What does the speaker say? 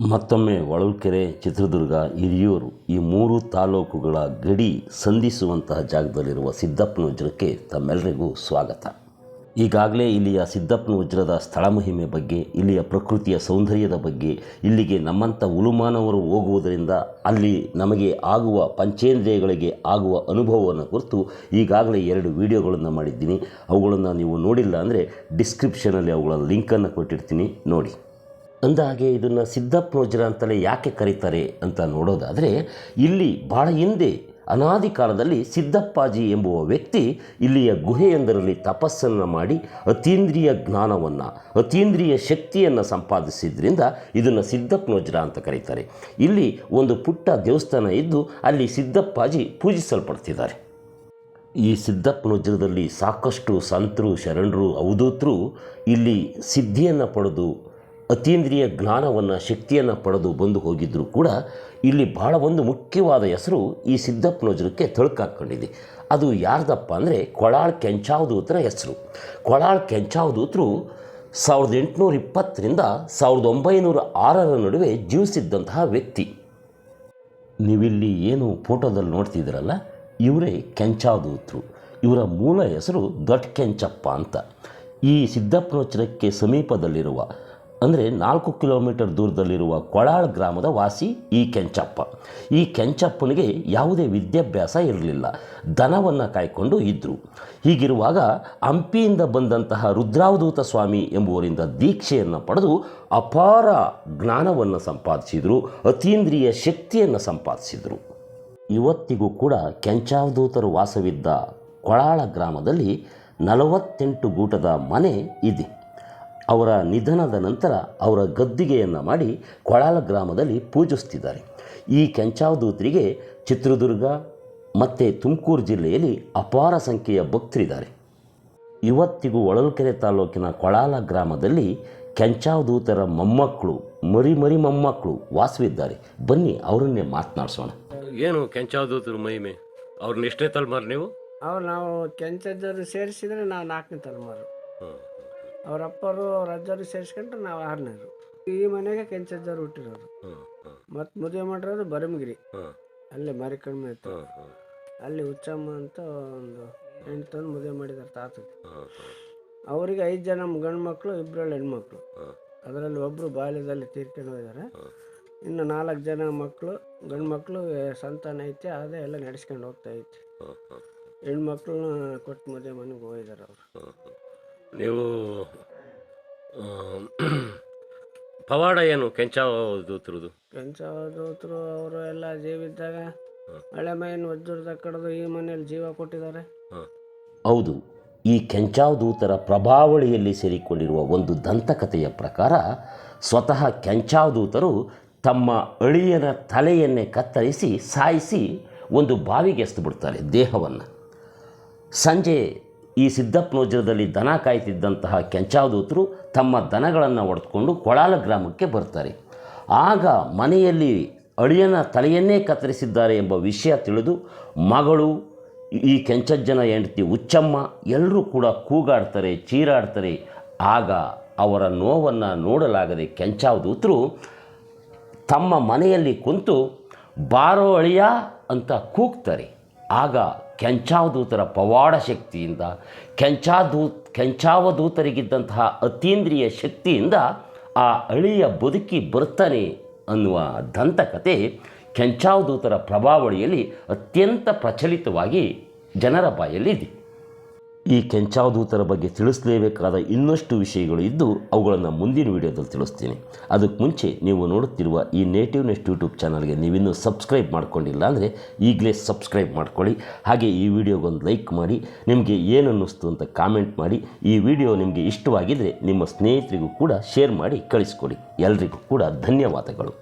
ಮತ್ತೊಮ್ಮೆ ಹೊಳಲ್ಕೆರೆ, ಚಿತ್ರದುರ್ಗ, ಹಿರಿಯೂರು ಈ ಮೂರು ತಾಲೂಕುಗಳ ಗಡಿ ಸಂಧಿಸುವಂತಹ ಜಾಗದಲ್ಲಿರುವ ಸಿದ್ದಪ್ಪನ ವಜ್ರಕ್ಕೆ ತಮ್ಮೆಲ್ಲರಿಗೂ ಸ್ವಾಗತ. ಈಗಾಗಲೇ ಇಲ್ಲಿಯ ಸಿದ್ದಪ್ಪನ ವಜ್ರದ ಸ್ಥಳ ಮಹಿಮೆ ಬಗ್ಗೆ, ಇಲ್ಲಿಯ ಪ್ರಕೃತಿಯ ಸೌಂದರ್ಯದ ಬಗ್ಗೆ, ಇಲ್ಲಿಗೆ ನಮ್ಮಂಥ ಉಲುಮಾನವರು ಹೋಗುವುದರಿಂದ ಅಲ್ಲಿ ನಮಗೆ ಆಗುವ ಪಂಚೇಂದ್ರಿಯಗಳಿಗೆ ಆಗುವ ಅನುಭವವನ್ನು ಕುರಿತು ಈಗಾಗಲೇ ಎರಡು ವಿಡಿಯೋಗಳನ್ನು ಮಾಡಿದ್ದೀನಿ. ಅವುಗಳನ್ನು ನೀವು ನೋಡಿಲ್ಲ ಅಂದರೆ ಡಿಸ್ಕ್ರಿಪ್ಷನಲ್ಲಿ ಅವುಗಳ ಲಿಂಕನ್ನು ಕೊಟ್ಟಿರ್ತೀನಿ. ನೋಡಿ. ಅಂದಹಾಗೆ ಇದನ್ನು ಸಿದ್ಧಪ್ರೋಜರ ಅಂತಲೇ ಯಾಕೆ ಕರೀತಾರೆ ಅಂತ ನೋಡೋದಾದರೆ, ಇಲ್ಲಿ ಭಾಳ ಹಿಂದೆ ಅನಾದಿ ಕಾಲದಲ್ಲಿ ಸಿದ್ದಪ್ಪಾಜಿ ಎಂಬುವ ವ್ಯಕ್ತಿ ಇಲ್ಲಿಯ ಗುಹೆಯೊಂದರಲ್ಲಿ ತಪಸ್ಸನ್ನು ಮಾಡಿ ಅತೀಂದ್ರಿಯ ಜ್ಞಾನವನ್ನು, ಅತೀಂದ್ರಿಯ ಶಕ್ತಿಯನ್ನು ಸಂಪಾದಿಸಿದ್ರಿಂದ ಇದನ್ನು ಸಿದ್ದಪ್ನೋಜ್ರ ಅಂತ ಕರೀತಾರೆ. ಇಲ್ಲಿ ಒಂದು ಪುಟ್ಟ ದೇವಸ್ಥಾನ ಇದ್ದು ಅಲ್ಲಿ ಸಿದ್ದಪ್ಪಾಜಿ ಪೂಜಿಸಲ್ಪಡ್ತಿದ್ದಾರೆ. ಈ ಸಿದ್ದಪ್ಪನೋಜ್ರದಲ್ಲಿ ಸಾಕಷ್ಟು ಸಂತರು, ಶರಣರು, ಅವಧೂತರು ಇಲ್ಲಿ ಸಿದ್ಧಿಯನ್ನು ಪಡೆದು ಅತೀಂದ್ರಿಯ ಜ್ಞಾನವನ್ನು, ಶಕ್ತಿಯನ್ನು ಪಡೆದು ಬಂದು ಹೋಗಿದ್ದರೂ ಕೂಡ ಇಲ್ಲಿ ಬಹಳ ಒಂದು ಮುಖ್ಯವಾದ ಹೆಸರು ಈ ಸಿದ್ದಪ್ಪನ ವಜ್ರಕ್ಕೆ ತಳುಕಾಕೊಂಡಿದೆ ಅದು ಯಾರ್ದಪ್ಪ ಅಂದರೆ ಕೊಳಾಳ್ ಕೆಂಚಾವದೂತರ ಹೆಸರು. ಕೊಳಾಳ್ ಕೆಂಚಾವದೂತರು ಸಾವಿರದ ಎಂಟುನೂರ ಇಪ್ಪತ್ತರಿಂದ ಸಾವಿರದ ಒಂಬೈನೂರ ಆರರ ನಡುವೆ ಜೀವಿಸಿದ್ದಂತಹ ವ್ಯಕ್ತಿ. ನೀವಿಲ್ಲಿ ಏನು ಫೋಟೋದಲ್ಲಿ ನೋಡ್ತಿದ್ದೀರಲ್ಲ, ಇವರೇ ಕೆಂಚಾವದೂತರು. ಇವರ ಮೂಲ ಹೆಸರು ದೊಡ್ಡ ಕೆಂಚಪ್ಪ ಅಂತ. ಈ ಸಿದ್ದಪ್ಪನೋಚನಕ್ಕೆ ಸಮೀಪದಲ್ಲಿರುವ ಅಂದರೆ ನಾಲ್ಕು ಕಿಲೋಮೀಟರ್ ದೂರದಲ್ಲಿರುವ ಕೊಳಾಳ್ ಗ್ರಾಮದ ವಾಸಿ ಈ ಕೆಂಚಪ್ಪ. ಈ ಕೆಂಚಪ್ಪನಿಗೆ ಯಾವುದೇ ವಿದ್ಯಾಭ್ಯಾಸ ಇರಲಿಲ್ಲ. ದನವನ್ನು ಕಾಯ್ಕೊಂಡು ಇದ್ದರು ಹೀಗಿರುವಾಗ ಹಂಪಿಯಿಂದ ಬಂದಂತಹ ರುದ್ರಾವಧೂತ ಸ್ವಾಮಿ ಎಂಬುವರಿಂದ ದೀಕ್ಷೆಯನ್ನು ಪಡೆದು ಅಪಾರ ಜ್ಞಾನವನ್ನು ಸಂಪಾದಿಸಿದರು. ಅತೀಂದ್ರಿಯ ಶಕ್ತಿಯನ್ನು ಸಂಪಾದಿಸಿದರು. ಇವತ್ತಿಗೂ ಕೂಡ ಕೆಂಚಾವಧೂತರು ವಾಸವಿದ್ದ ಕೊಳಾಳ ಗ್ರಾಮದಲ್ಲಿ ನಲವತ್ತೆಂಟು ಗೂಟದ ಮನೆ ಇದೆ. ಅವರ ನಿಧನದ ನಂತರ ಅವರ ಗದ್ದಿಗೆಯನ್ನು ಮಾಡಿ ಕೊಳಾಲ ಗ್ರಾಮದಲ್ಲಿ ಪೂಜಿಸ್ತಿದ್ದಾರೆ. ಈ ಕೆಂಚಾವಧೂತರಿಗೆ ಚಿತ್ರದುರ್ಗ ಮತ್ತು ತುಮಕೂರು ಜಿಲ್ಲೆಯಲ್ಲಿ ಅಪಾರ ಸಂಖ್ಯೆಯ ಭಕ್ತರಿದ್ದಾರೆ. ಇವತ್ತಿಗೂ ಒಳಲ್ಕೆರೆ ತಾಲೂಕಿನ ಕೊಳಾಲ ಗ್ರಾಮದಲ್ಲಿ ಕೆಂಚಾವಧೂತರ ಮೊಮ್ಮಕ್ಕಳು ಮರಿ ಮರಿ ಮೊಮ್ಮಕ್ಕಳು ವಾಸವಿದ್ದಾರೆ. ಬನ್ನಿ ಅವರನ್ನೇ ಮಾತನಾಡಿಸೋಣ. ಏನು ಕೆಂಚಾವಧೂತರು ಮಹಿಮೆ? ಅವ್ರನ್ನ ಎಷ್ಟೇ ತಲೆಮಾರು ನೀವು? ಅವ್ರು ನಾವು ಕೆಂಚಜ್ಜರು ಸೇರಿಸಿದ್ರೆ ನಾವು ನಾಲ್ಕನೇ ತಲೆಮಾರು. ಹ್ಮ್. ಅವ್ರ ಅಪ್ಪರು ಅವ್ರ ಅಜ್ಜರು ಸೇರಿಸ್ಕೊಂಡ್ರೆ ನಾವು ಆರನೇರು. ಈ ಮನೆಗೆ ಕೆಂಚಜ್ಜರು ಹುಟ್ಟಿರೋದು. ಮತ್ತು ಮದುವೆ ಮಾಡಿರೋದು ಬರಮಗಿರಿ. ಅಲ್ಲೇ ಕಡಿಮೆ ಇತ್ತು ಅಲ್ಲಿ ಹುಚ್ಚಮ್ಮ ಅಂತ ಒಂದು ಹೆಣ್ಣು ತಂದು ಮದುವೆ ಮಾಡಿದ್ದಾರೆ ತಾತಗೆ ಹ್ಮ್, ಅವರಿಗೆ ಐದು ಜನ ಗಂಡು ಮಕ್ಕಳು ಇಬ್ಬರಲ್ಲಿ ಹೆಣ್ಮಕ್ಳು ಅದರಲ್ಲಿ ಒಬ್ಬರು ಬಾಲ್ಯದಲ್ಲಿ ತೀರ್ಕೊಂಡು ಹೋಗಿದ್ದಾರೆ. ಇನ್ನು ನಾಲ್ಕು ಜನ ಮಕ್ಕಳು ಗಂಡು ಮಕ್ಕಳು ಸಂತಾನ ಐತೆ ಅದೇ ಎಲ್ಲ ನಡೆಸ್ಕೊಂಡು ಹೋಗ್ತಾ ಐತೆ. ಹೆಣ್ಮಕ್ಳನ್ನ ಕೊಟ್ಟು ಮದುವೆ ಮನೆಗೆ ಹೋಗಿದ್ದಾರೆ ಅವರು. ನೀವು ಪವಾಡ ಏನು? ಕೆಂಚಾ ದೂತರು ಅವರು ಎಲ್ಲ ಜೀವಿದ್ದಾಗ. ಹಳೆ ಮೈನ್ ವಜ್ರದ ಕಡ್ದು ಈ ಮನೆಯಲ್ಲಿ ಜೀವ ಕೊಟ್ಟಿದ್ದಾರೆ. ಹೌದು ಈ ಕೆಂಚಾವಧೂತರ ಪ್ರಭಾವಳಿಯಲ್ಲಿ ಸೇರಿಕೊಂಡಿರುವ ಒಂದು ದಂತಕಥೆಯ ಪ್ರಕಾರ ಸ್ವತಃ ಕೆಂಚಾವಧೂತರು ತಮ್ಮ ಅಳಿಯನ ತಲೆಯನ್ನೇ ಕತ್ತರಿಸಿ ಸಾಯಿಸಿ ಒಂದು ಬಾವಿಗೆ ಎಸ್ದು ಬಿಡ್ತಾರೆ ದೇಹವನ್ನು. ಸಂಜೆ ಈ ಸಿದ್ದಪ್ಪನೋಜರದಲ್ಲಿ ದನ ಕಾಯ್ತಿದ್ದಂತಹ ಕೆಂಚಾವಧೂತರು ತಮ್ಮ ದನಗಳನ್ನು ಒಡೆದುಕೊಂಡು ಕೊಳಾಲ ಗ್ರಾಮಕ್ಕೆ ಬರ್ತಾರೆ. ಆಗ ಮನೆಯಲ್ಲಿ ಅಳಿಯನ ತಲೆಯನ್ನೇ ಕತ್ತರಿಸಿದ್ದಾರೆ ಎಂಬ ವಿಷಯ ತಿಳಿದು ಮಗಳು, ಈ ಕೆಂಚಜ್ಜನ ಹೆಂಡತಿ ಉಚ್ಚಮ್ಮ ಎಲ್ಲರೂ ಕೂಡ ಕೂಗಾಡ್ತಾರೆ, ಚೀರಾಡ್ತಾರೆ. ಆಗ ಅವರ ನೋವನ್ನು ನೋಡಲಾಗದೆ ಕೆಂಚಾವಧೂತರು ತಮ್ಮ ಮನೆಯಲ್ಲಿ ಕುಂತು, ಬಾರೋ ಅಳಿಯ ಅಂತ ಕೂಗ್ತಾರೆ. ಆಗ ಕೆಂಚಾವಧೂತರ ಪವಾಡ ಶಕ್ತಿಯಿಂದ ಕೆಂಚಾದೂ ಕೆಂಚಾವಧೂತರಿಗಿದ್ದಂತಹ ಅತೀಂದ್ರಿಯ ಶಕ್ತಿಯಿಂದ ಆ ಅಳಿಯ ಬದುಕಿ ಬರ್ತಾನೆ ಅನ್ನುವ ದಂತಕತೆ ಕೆಂಚಾವಧೂತರ ಪ್ರಭಾವಳಿಯಲ್ಲಿ ಅತ್ಯಂತ ಪ್ರಚಲಿತವಾಗಿ ಜನರ ಬಾಯಲ್ಲಿದೆ. ಈ ಕೆಂಚಾವಧೂತರ ಬಗ್ಗೆ ತಿಳಿಸಲೇಬೇಕಾದ ಇನ್ನಷ್ಟು ವಿಷಯಗಳು ಇದ್ದು ಅವುಗಳನ್ನು ಮುಂದಿನ ವಿಡಿಯೋದಲ್ಲಿ ತಿಳಿಸ್ತೀನಿ. ಅದಕ್ಕೆ ಮುಂಚೆ ನೀವು ನೋಡುತ್ತಿರುವ ಈ ನೇಟಿವ್ ನೆಸ್ಟ್ ಯೂಟ್ಯೂಬ್ ಚಾನಲ್ಗೆ ನೀವಿನ್ನೂ ಸಬ್ಸ್ಕ್ರೈಬ್ ಮಾಡ್ಕೊಂಡಿಲ್ಲ ಅಂದರೆ ಈಗಲೇ ಸಬ್ಸ್ಕ್ರೈಬ್ ಮಾಡ್ಕೊಳ್ಳಿ. ಹಾಗೆ ಈ ವಿಡಿಯೋಗೊಂದು ಲೈಕ್ ಮಾಡಿ, ನಿಮಗೆ ಏನು ಅನ್ನಿಸ್ತು ಅಂತ ಕಾಮೆಂಟ್ ಮಾಡಿ, ಈ ವಿಡಿಯೋ ನಿಮಗೆ ಇಷ್ಟವಾಗಿದ್ದರೆ ನಿಮ್ಮ ಸ್ನೇಹಿತರಿಗೂ ಕೂಡ ಶೇರ್ ಮಾಡಿ, ಕಳಿಸ್ಕೊಡಿ. ಎಲ್ರಿಗೂ ಕೂಡ ಧನ್ಯವಾದಗಳು.